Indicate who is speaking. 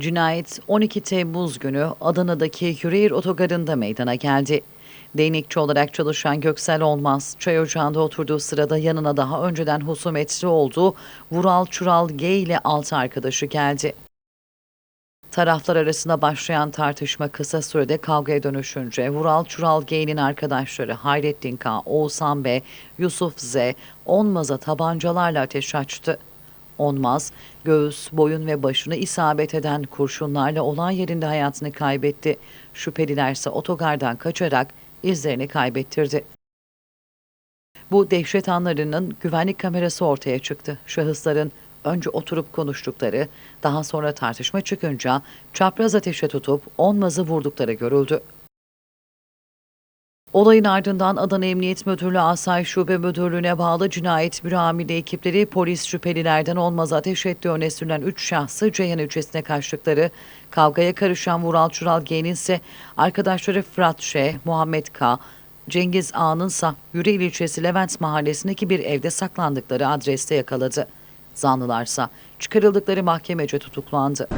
Speaker 1: Cinayet 12 Temmuz günü Adana'daki Yüreğir Otogarı'nda meydana geldi. Değnekçi olarak çalışan Göksel Olmaz, çay ocağında oturduğu sırada yanına daha önceden husumetli olduğu Vural Çural G ile altı arkadaşı geldi. Taraflar arasında başlayan tartışma kısa sürede kavgaya dönüşünce Vural Çural G'nin arkadaşları Hayrettin K, Oğuzhan B, Yusuf Z, Onmaz'a tabancalarla ateş açtı. Onmaz, göğüs, boyun ve başını isabet eden kurşunlarla olay yerinde hayatını kaybetti. Şüpheliler ise otogardan kaçarak izlerini kaybettirdi. Bu dehşet anlarının güvenlik kamerası ortaya çıktı. Şahısların önce oturup konuştukları, daha sonra tartışma çıkınca çapraz ateşe tutup Onmaz'ı vurdukları görüldü. Olayın ardından Adana Emniyet Müdürlüğü Asayiş Şube Müdürlüğü'ne bağlı cinayet büro amiri ekipleri polis şüphelilerden olmaz ateş ettiği öne sürülen 3 şahsı Ceyhan ilçesine kaçtıkları, kavgaya karışan Vural Çural G'nin ise arkadaşları Fırat Ş, Muhammed K, Cengiz A'nın ise Yüreğir ilçesi Levent mahallesindeki bir evde saklandıkları adreste yakaladı. Zanlılarsa çıkarıldıkları mahkemece tutuklandı.